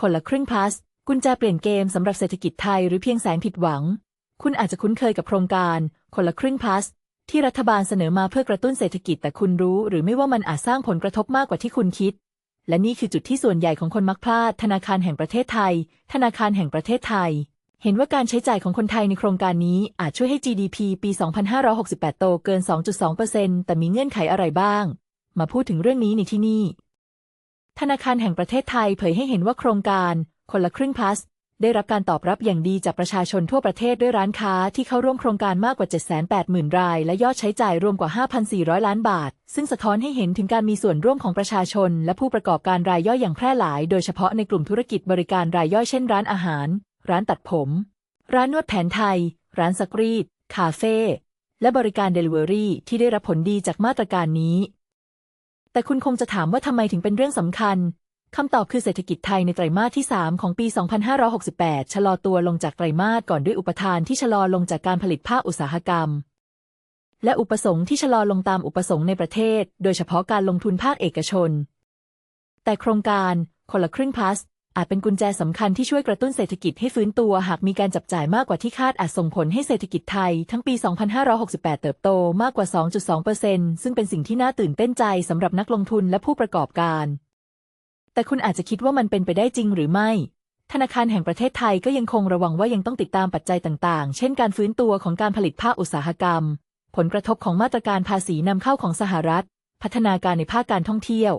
คนละครึ่งพลัส กุญแจเปลี่ยนเกมสำหรับเศรษฐกิจไทยหรือเพียงแสนผิดหวัง คุณอาจจะคุ้นเคยกับโครงการ คนละครึ่งพลัส ที่รัฐบาลเสนอมาเพื่อกระตุ้นเศรษฐกิจแต่คุณรู้ หรือไม่ว่ามันอาจสร้างผลกระทบมากกว่าที่คุณคิด และนี่คือจุดที่ส่วนใหญ่ของคนมักพลาด ธนาคารแห่งประเทศไทย ธนาคารแห่งประเทศไทย เห็นว่าการใช้จ่ายของคนไทยในโครงการนี้อาจช่วยให้ GDP ปี 2568 โตเกิน 2.2%แต่มีเงื่อนไขอะไรบ้าง มาพูดถึงเรื่องนี้ในที่นี่ ธนาคารแห่งประเทศไทยเผยให้เห็นว่าโครงการคนละครึ่งพลัส ได้รับการตอบรับอย่างดีจากประชาชนทั่วประเทศด้วยร้านค้าที่เข้าร่วมโครงการมากกว่า 780,000 ราย และยอดใช้จ่ายรวมกว่า 5,400 ล้านบาท ซึ่งสะท้อนให้เห็นถึงการมีส่วนร่วมของประชาชน และผู้ประกอบการรายย่อยอย่างแพร่หลาย โดยเฉพาะในกลุ่มธุรกิจบริการรายย่อยเช่นร้านอาหาร ร้านตัดผม ร้านนวดแผนไทย ร้านซักรีดคาเฟ่และบริการเดลิเวอรี่ที่ได้รับผลดีจากมาตรการนี้ แต่คุณคงจะถามว่าทำไมถึงเป็นเรื่องสำคัญคำตอบคือเศรษฐกิจไทยในไตรมาสที่ 3 ของปี 2568 ชะลอตัวลงจากไตรมาสก่อนด้วยอุปทานที่ชะลอลงจากการผลิตภาคอุตสาหกรรม และอุปสงค์ที่ชะลอลงตามอุปสงค์ในประเทศ โดยเฉพาะการลงทุนภาคเอกชน แต่โครงการคนละครึ่งพลัส อาจเป็นกุญแจสำคัญที่ช่วยกระตุ้นเศรษฐกิจให้ฟื้นตัวหากมีการจับจ่ายมากกว่าที่คาดอาจส่งผลให้เศรษฐกิจไทยทั้งปี 2568 เติบโตมากกว่า 2.2%ซึ่งเป็นสิ่งที่น่าตื่นเต้นใจสำหรับนักลงทุนและผู้ประกอบการ แต่คุณอาจจะคิดว่ามันเป็นไปได้จริงหรือไม่ธนาคารแห่งประเทศไทยก็ยังคงระวังว่ายังต้องติดตามปัจจัยต่าง ๆ เช่นการฟื้นตัวของการผลิตภาคอุตสาหกรรม ผลกระทบของมาตรการภาษีนำเข้าของสหรัฐ พัฒนาการในภาคการท่องเที่ยว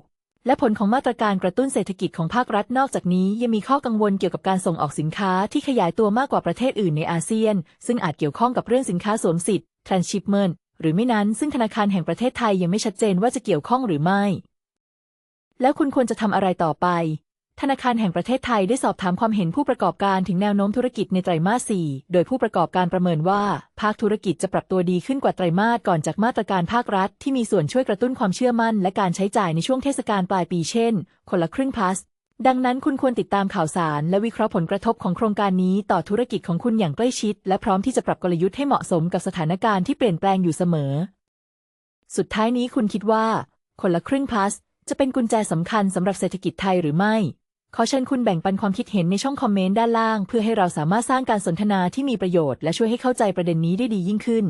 และผลของมาตรการกระตุ้นเศรษฐกิจของภาครัฐนอกจากนี้ ยังมีข้อกังวลเกี่ยวกับการส่งออกสินค้าที่ขยายตัวมากกว่าประเทศอื่นในอาเซียน ซึ่งอาจเกี่ยวข้องกับเรื่องสินค้าสวมสิทธิ์ transshipment หรือไม่นั้น ซึ่งธนาคารแห่งประเทศไทยยังไม่ชัดเจนว่าจะเกี่ยวข้องหรือไม่ แล้วคุณควรจะทำอะไรต่อไป ธนาคารแห่งประเทศไทยได้สอบถามความเห็นผู้ประกอบการถึงแนวโน้มธุรกิจในไตรมาส 4 โดยผู้ประกอบการประเมินว่า ภาคธุรกิจจะปรับตัวดีขึ้นกว่าไตรมาสก่อนจากมาตรการภาครัฐ ที่มีส่วนช่วยกระตุ้นความเชื่อมั่น และการใช้จ่ายในช่วงเทศกาลปลายปีเช่น คนละครึ่งพลัส ดังนั้นคุณควรติดตามข่าวสาร และวิเคราะห์ผลกระทบของโครงการนี้ต่อธุรกิจของคุณอย่างใกล้ชิด และพร้อมที่จะปรับกลยุทธ์ให้เหมาะสมกับสถานการณ์ที่เปลี่ยนแปลงอยู่เสมอ สุดท้ายนี้คุณคิดว่า คนละครึ่งพลัส จะเป็นกุญแจสำคัญสำหรับเศรษฐกิจไทยหรือไม่ ขอเชิญคุณแบ่งปันความคิดเห็นในช่องคอมเมนต์ด้านล่าง เพื่อให้เราสามารถสร้างการสนทนาที่มีประโยชน์และช่วยให้เข้าใจประเด็นนี้ได้ดียิ่งขึ้น